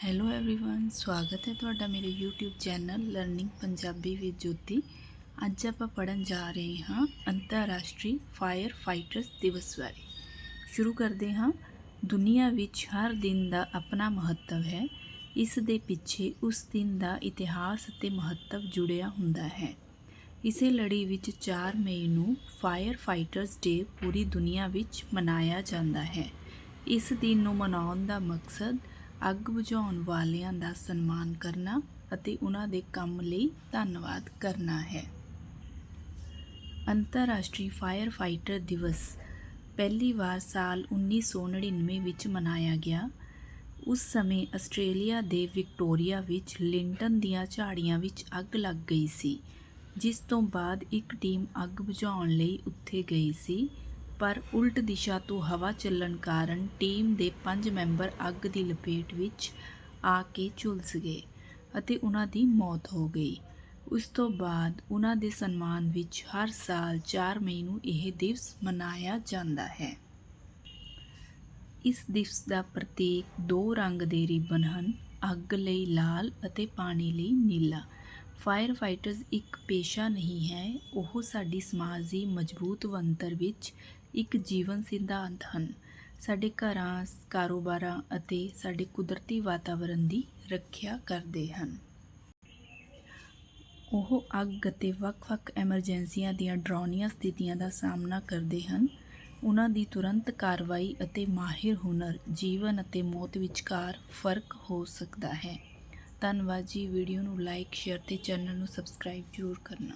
Hello everyone ਸਵਾਗਤ ਹੈ ਤੁਹਾਡਾ ਮੇਰੇ YouTube channel learning Punjabi with Jyoti ਅੱਜ ਆਪਾਂ ਪੜਨ ਜਾ ਰਹੇ ਹਾਂ ਅੰਤਰਰਾਸ਼ਟਰੀ ਫਾਇਰ ਫਾਈਟਰਸ ਦਿਵਸ ਬਾਰੇ ਸ਼ੁਰੂ ਕਰਦੇ ਹਾਂ ਦੁਨੀਆ ਵਿੱਚ ਹਰ ਦਿਨ ਦਾ ਆਪਣਾ ਮਹੱਤਵ ਹੈ ਇਸ ਦੇ ਪਿੱਛੇ ਉਸ ਦਿਨ ਦਾ ਇਤਿਹਾਸ ਅਤੇ ਮਹੱਤਵ ਜੁੜਿਆ ਹੁੰਦਾ ਹੈ ਇਸੇ ਲੜੀ ਵਿੱਚ 4 ਮਈ ਨੂੰ ਫਾਇਰ ਫਾਈਟਰਸ ਡੇ ਪੂਰੀ ਦੁਨੀਆ ਵਿੱਚ ਮਨਾਇਆ ਜਾਂਦਾ ਹੈ ਇਸ ਦਿਨ ਨੂੰ ਮਨਾਉਣ ਦਾ ਮਕਸਦ ਅੱਗ ਬੁਝਾਉਣ ਵਾਲਿਆਂ ਦਾ ਸਨਮਾਨ ਕਰਨਾ ਅਤੇ ਉਹਨਾਂ ਦੇ ਕੰਮ ਲਈ ਧੰਨਵਾਦ ਕਰਨਾ ਹੈ। ਅੰਤਰਰਾਸ਼ਟਰੀ ਫਾਇਰ ਫਾਈਟਰ ਦਿਵਸ ਪਹਿਲੀ ਵਾਰ ਸਾਲ 1999 ਵਿੱਚ ਮਨਾਇਆ ਗਿਆ। ਉਸ ਸਮੇਂ ਆਸਟ੍ਰੇਲੀਆ ਦੇ ਵਿਕਟੋਰੀਆ ਵਿੱਚ ਲਿੰਟਨ ਦੀਆਂ ਝਾੜੀਆਂ ਵਿੱਚ ਅੱਗ ਲੱਗ ਗਈ ਸੀ, ਜਿਸ ਤੋਂ ਬਾਅਦ ਇੱਕ ਟੀਮ ਅੱਗ ਬੁਝਾਉਣ ਲਈ ਉੱਥੇ ਗਈ ਸੀ। ਪਰ ਉਲਟ ਦਿਸ਼ਾ ਤੋਂ ਹਵਾ ਚੱਲਣ ਕਾਰਨ ਟੀਮ ਦੇ ਪੰਜ ਮੈਂਬਰ ਅੱਗ ਦੀ ਲਪੇਟ ਵਿੱਚ ਆ ਕੇ ਝੁਲਸ ਗਏ ਅਤੇ ਉਹਨਾਂ ਦੀ ਮੌਤ ਹੋ ਗਈ। ਉਸ ਤੋਂ ਬਾਅਦ ਉਹਨਾਂ ਦੇ ਸਨਮਾਨ ਵਿੱਚ ਹਰ ਸਾਲ 4 ਮਈ ਨੂੰ ਇਹ ਦਿਵਸ ਮਨਾਇਆ ਜਾਂਦਾ ਹੈ। ਇਸ ਦਿਵਸ ਦਾ ਪ੍ਰਤੀਕ ਦੋ ਰੰਗ ਦੇ ਰਿਬਨ ਹਨ, ਅੱਗ ਲਈ ਲਾਲ ਅਤੇ ਪਾਣੀ ਲਈ ਨੀਲਾ। ਫਾਇਰ ਫਾਈਟਰਸ ਇੱਕ ਪੇਸ਼ਾ ਨਹੀਂ ਹੈ, ਉਹ ਸਾਡੀ ਸਮਾਜ ਦੀ ਮਜ਼ਬੂਤ ਬਣਤਰ ਵਿੱਚ ਇੱਕ ਜੀਵਨ ਸਿਧਾਂਤ ਹਨ। ਸਾਡੇ ਘਰਾਂ, ਕਾਰੋਬਾਰਾਂ ਅਤੇ ਸਾਡੇ ਕੁਦਰਤੀ ਵਾਤਾਵਰਣ ਦੀ ਰੱਖਿਆ ਕਰਦੇ ਹਨ। ਉਹ ਅੱਗ ਅਤੇ ਵੱਖ-ਵੱਖ ਐਮਰਜੈਂਸੀਆਂ ਦੀਆਂ ਡਰਾਉਣੀਆਂ ਸਥਿਤੀਆਂ ਦਾ ਸਾਹਮਣਾ ਕਰਦੇ ਹਨ। ਉਹਨਾਂ ਦੀ ਤੁਰੰਤ ਕਾਰਵਾਈ ਅਤੇ ਮਾਹਿਰ ਹੁਨਰ ਜੀਵਨ ਅਤੇ ਮੌਤ ਵਿਚਕਾਰ ਫ਼ਰਕ ਹੋ ਸਕਦਾ ਹੈ। ਧੰਨਵਾਦ ਜੀ। ਵੀਡੀਓ ਨੂੰ ਲਾਈਕ ਸ਼ੇਅਰ ਤੇ ਚੈਨਲ ਨੂੰ ਸਬਸਕ੍ਰਾਈਬ ਜ਼ਰੂਰ ਕਰਨਾ।